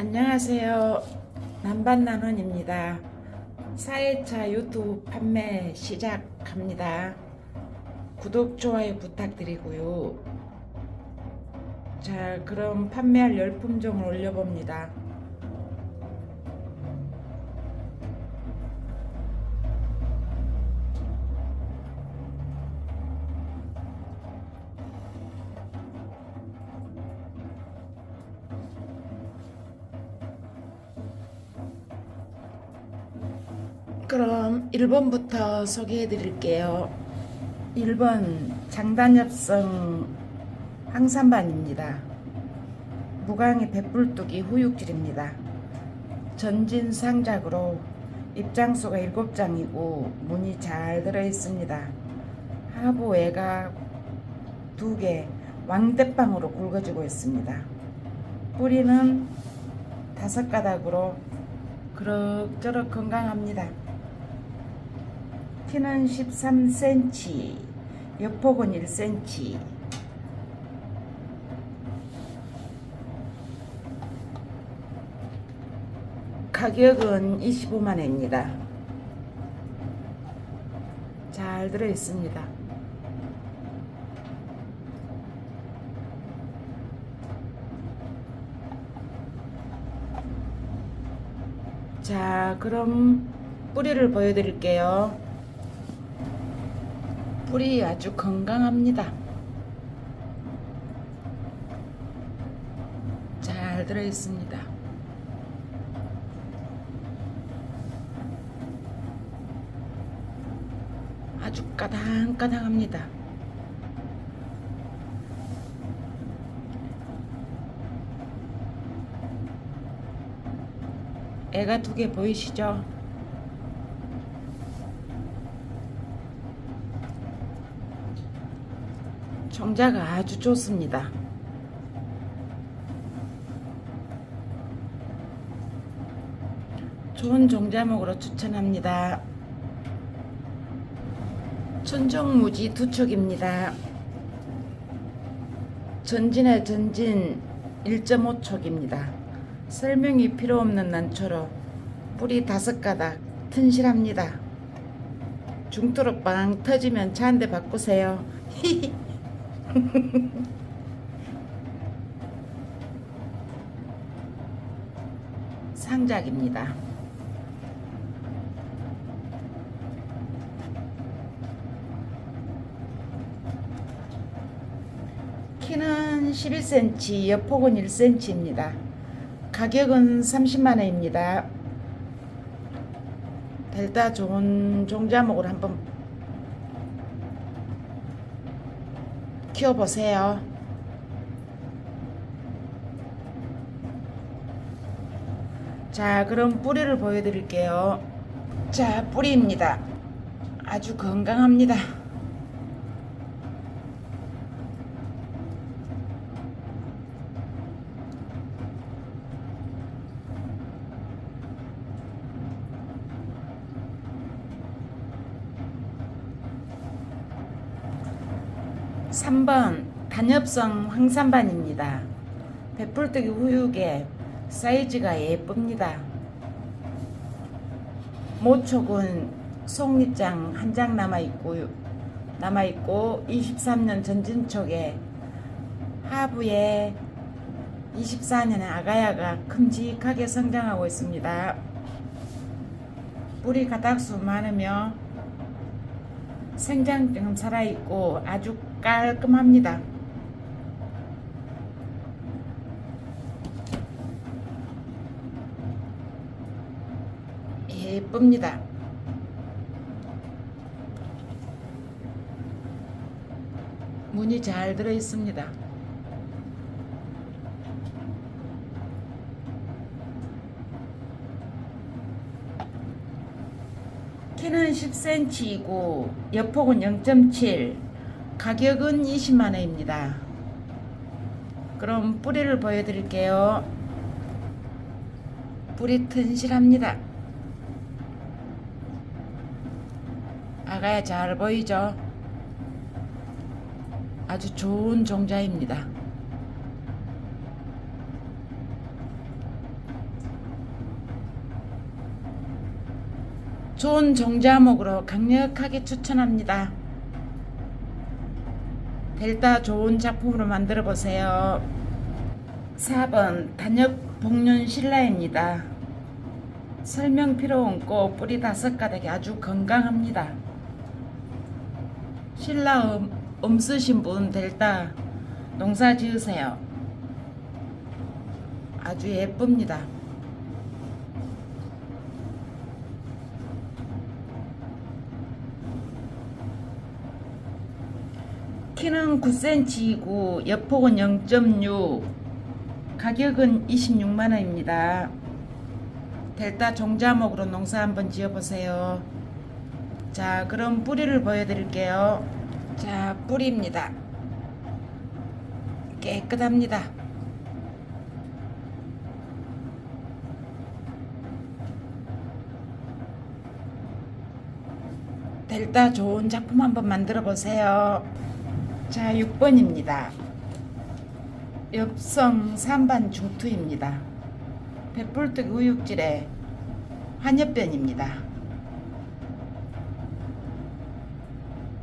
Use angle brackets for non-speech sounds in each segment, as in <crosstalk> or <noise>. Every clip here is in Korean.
안녕하세요. 남반나눔입니다. 4회차 유튜브 판매 시작합니다. 구독, 좋아요 부탁드리고요. 자, 그럼 판매할 열품종을 올려봅니다. 그럼 1번부터 소개해 드릴게요. 1번 장단엽성 항산반입니다. 무광의 배불뚝이 후육질입니다. 전진 상작으로 입장수가 7장이고 문이 잘 들어 있습니다. 하부 외가 2개 왕대빵으로 굵어지고 있습니다. 뿌리는 다섯 가닥으로 그럭저럭 건강합니다. 키는 13cm, 옆폭은 1cm. 가격은 25만 원입니다. 잘 들어 있습니다. 자, 그럼 뿌리를 보여드릴게요. 뿌리 아주 건강합니다. 잘 들어 있습니다. 아주 까당까당합니다. 애가 두 개 보이시죠? 종자가 아주 좋습니다. 좋은 종자목으로 추천합니다. 천정무지 두 촉입니다. 전진의 전진 1.5촉입니다. 설명이 필요 없는 난초로 뿌리 다섯 가닥 튼실합니다. 중도로 빵 터지면 차한대 바꾸세요. <laughs> <laughs> 상작입니다. 키는 11cm, 옆폭은 1cm입니다. 가격은 30만 원입니다. 델타 좋은 종자목을 한번 키워보세요. 자, 그럼 뿌리를 보여드릴게요. 자, 뿌리입니다. 아주 건강합니다. 삼번 단엽성 황산반입니다. 배풀뜨기 후육에 사이즈가 예쁩니다. 모촉은 속립장 한 장 남아있고, 남아있고 23년 전진촉에 하부에 24년의 아가야가 큼직하게 성장하고 있습니다. 뿌리 가닥수 많으며 생장증 살아있고 아주 깔끔합니다. 예쁩니다. 문이 잘 들어 있습니다. 키는 10cm이고 옆폭은 0.7 가격은 20만 원입니다. 그럼 뿌리를 보여드릴게요. 뿌리 튼실합니다. 아가야 잘 보이죠? 아주 좋은 종자입니다. 좋은 종자목으로 강력하게 추천합니다. 델타 좋은 작품으로 만들어 보세요. 4번 단역 복륜 신라입니다. 설명 필요 없고 뿌리 다섯 가닥이 아주 건강합니다. 신라 음, 음쓰신 분 델타 농사 지으세요. 아주 예쁩니다. 키는 9cm이고 옆폭은 0.6 가격은 26만원입니다. 델타 종자목으로 농사 한번 지어보세요. 자 그럼 뿌리를 보여드릴게요. 자 뿌리입니다. 깨끗합니다. 델타 좋은 작품 한번 만들어 보세요 자, 6번입니다. 엽성 산반 중투입니다. 배불뚝 우육질의 환엽변입니다.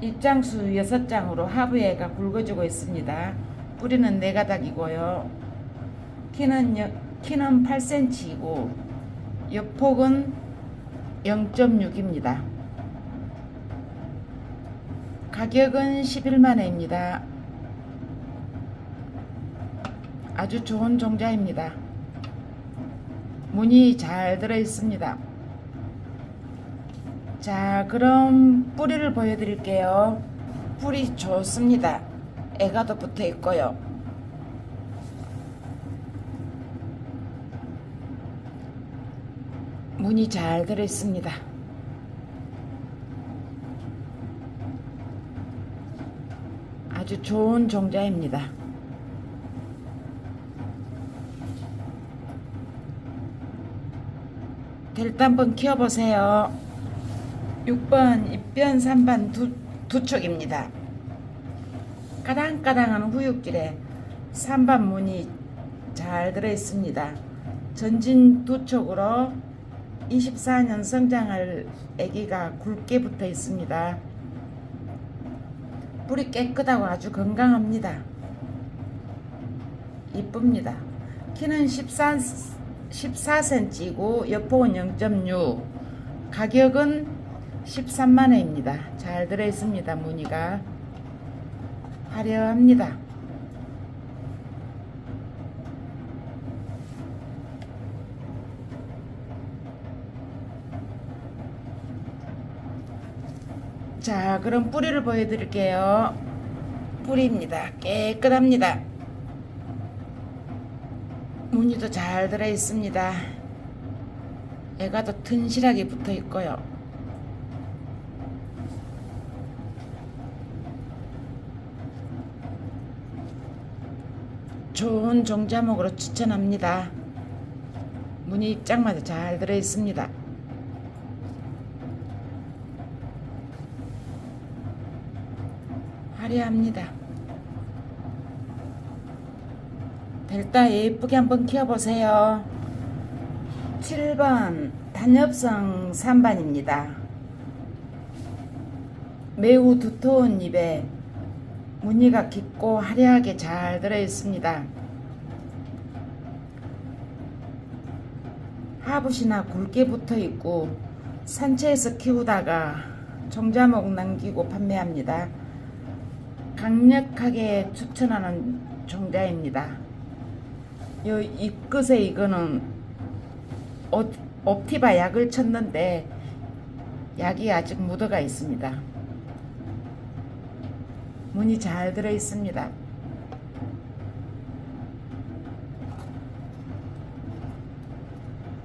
입장수 6장으로 하부에가 굵어지고 있습니다. 뿌리는 4가닥이고요. 키는, 여, 키는 8cm이고 옆폭은 0.6입니다. 가격은 11만원입니다. 아주 좋은 종자입니다. 문이 잘 들어 있습니다. 자, 그럼 뿌리를 보여드릴게요. 뿌리 좋습니다. 애가도 붙어 있고요. 문이 잘 들어 있습니다. 아주 좋은 종자입니다. 델타 한번 키워보세요. 6번 입변 3반 두, 두 촉입니다. 까당까당한 후육길에 3반 문이 잘 들어있습니다. 전진 두 촉으로 24년 성장할 아기가 굵게 붙어 있습니다. 뿌리 깨끗하고 아주 건강합니다. 이쁩니다. 키는 14, 14cm이고 옆폭은 0.6 가격은 13만원입니다. 잘 들어있습니다. 무늬가 화려합니다. 자, 그럼 뿌리를 보여드릴게요. 뿌리입니다. 깨끗합니다. 무늬도 잘 들어 있습니다. 애가 더 튼실하게 붙어 있고요. 좋은 종자목으로 추천합니다. 무늬 입장마다 잘 들어 있습니다. 화려합니다. 델타 예쁘게 한번 키워보세요. 7번 단엽성 3반입니다. 매우 두터운 잎에 무늬가 깊고 화려하게 잘 들어있습니다. 하부시나 굵게 붙어 있고 산채에서 키우다가 종자목 남기고 판매합니다. 강력하게 추천하는 종자입니다. 요 잎끝에 이거는 옵, 옵티바 약을 쳤는데 약이 아직 묻어가 있습니다. 문이 잘 들어 있습니다.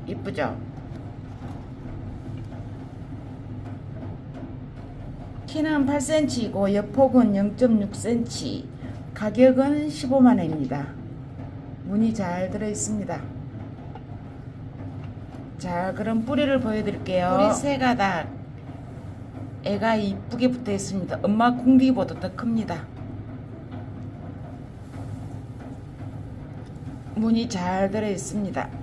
이쁘죠? 키는 8cm이고 옆폭은 0.6cm 가격은 15만원입니다. 문이 잘 들어있습니다. 자 그럼 뿌리를 보여드릴게요. 뿌리 세 가닥. 애가 이쁘게 붙어 있습니다. 엄마 궁디보다 더 큽니다. 문이 잘 들어 있습니다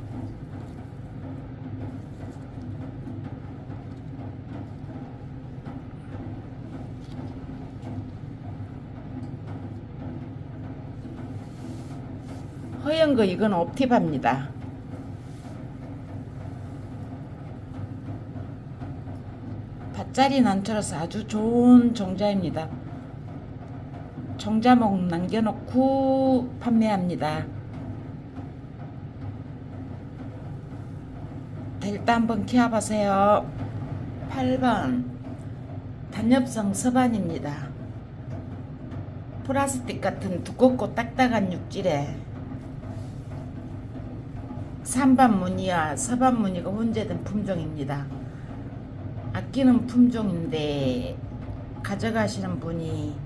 허연 거 이건 옵티바입니다. 밭자리 난처라서 아주 좋은 종자입니다. 종자목 남겨놓고 판매합니다. 델타 한번 키워보세요. 8번 단엽성 서반입니다. 플라스틱 같은 두껍고 딱딱한 육질에 산반 무늬와 서반 무늬가 혼재된 품종입니다. 아끼는 품종인데 가져가시는 분이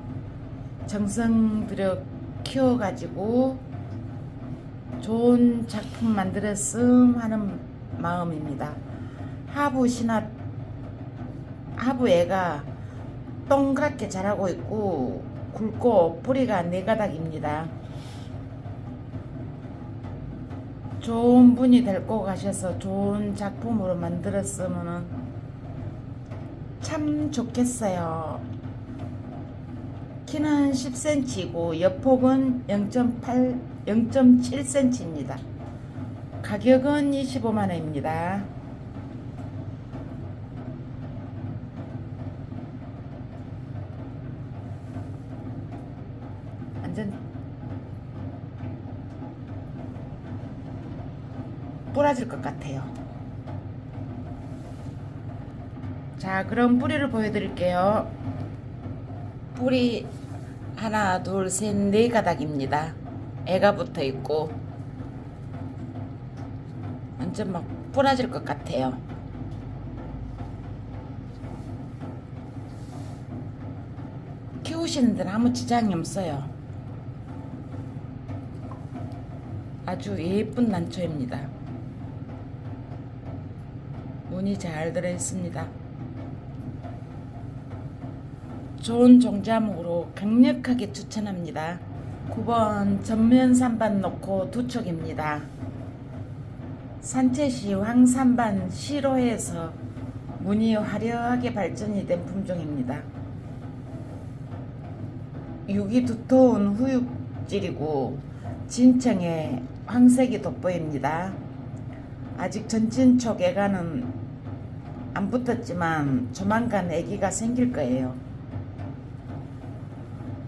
정성 들여 키워가지고 좋은 작품 만들었음 하는 마음입니다. 하부 신화 하부 애가 동그랗게 자라고 있고 굵고 뿌리가 네 가닥입니다. 좋은 분이 데리고 가셔서 좋은 작품으로 만들었으면 참 좋겠어요. 키는 10cm이고 옆폭은 0.8, 0.7cm입니다. 가격은 25만 원입니다. 완전 부러질 것 같아요. 자, 그럼 뿌리를 보여드릴게요. 뿌리 하나, 둘, 셋, 네 가닥입니다. 애가 붙어 있고 완전 막 부러질 것 같아요. 키우시는 데는 아무 지장이 없어요. 아주 예쁜 난초입니다. 문이 잘 들어 있습니다. 좋은 종자목으로 강력하게 추천합니다. 9번 전면 산반 놓고 두 촉입니다. 산채시 황산반 시로에서 문이 화려하게 발전이 된 품종입니다. 육이 두터운 후육질이고 진청에 황색이 돋보입니다. 아직 전진촉 애가는 안 붙었지만 조만간 애기가 생길 거예요.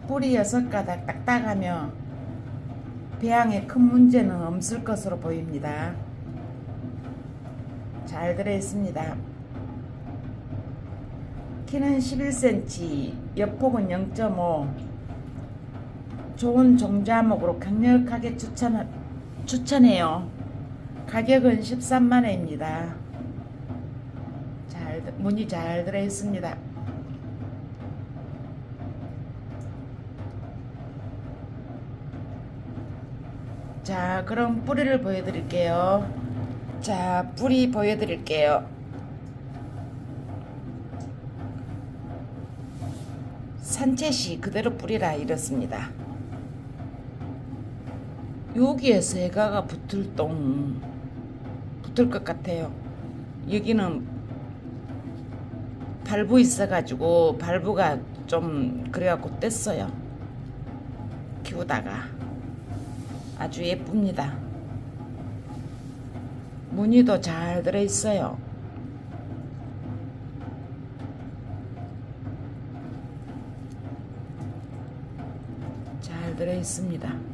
뿌리 여섯 가닥 딱딱하며 배양에 큰 문제는 없을 것으로 보입니다. 잘 들어 있습니다. 키는 11cm, 옆폭은 0.5. 좋은 종자목으로 강력하게 추천, 추천해요. 가격은 13만 원입니다. 잘, 문이 잘 들어 있습니다. 자, 그럼 뿌리를 보여드릴게요. 자, 뿌리 보여드릴게요. 산채시 그대로 뿌리라 이렇습니다. 여기에서 애가가 붙을 똥 붙을 것 같아요. 여기는 발부 있어가지고 발부가 좀 그래갖고 뗐어요. 키우다가 아주 예쁩니다. 무늬도 잘 들어있어요. 잘 들어있습니다.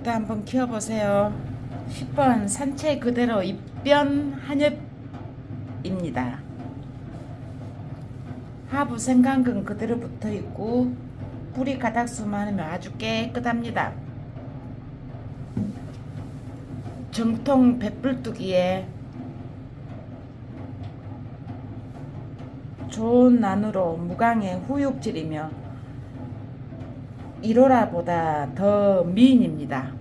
델타 한번 키워보세요. 10번 산채 그대로 입변 한엽입니다. 하부 생강근 그대로 붙어 있고 뿌리 가닥수 많으면 아주 깨끗합니다. 정통 백불뚝이에 좋은 난으로 무광의 후육질이며 1호라보다 더 미인입니다.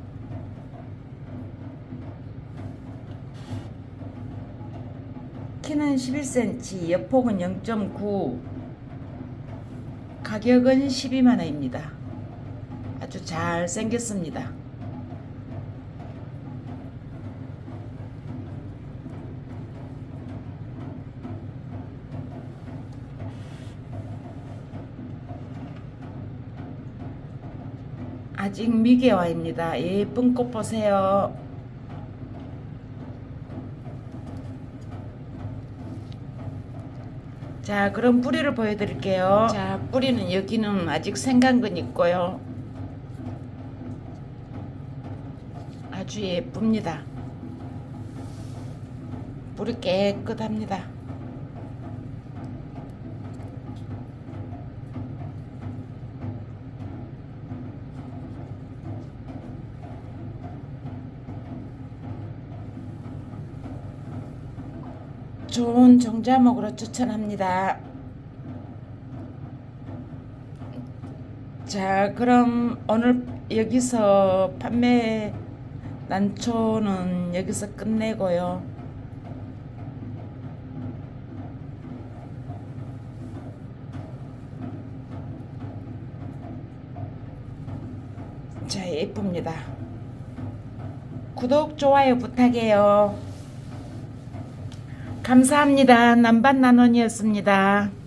키는 11cm, 옆폭은 0.9, 가격은 12만 원입니다. 아주 잘 생겼습니다. 아직 미개화입니다. 예쁜 꽃 보세요. 자, 그럼 뿌리를 보여드릴게요. 자, 뿌리는 여기는 아직 생강근 있고요. 아주 예쁩니다. 뿌리 깨끗합니다. 좋은 종자목으로 추천합니다. 자, 그럼 오늘 여기서 판매 난초는 여기서 끝내고요. 자, 예쁩니다. 구독, 좋아요 부탁해요. 감사합니다. 남반 나원이었습니다.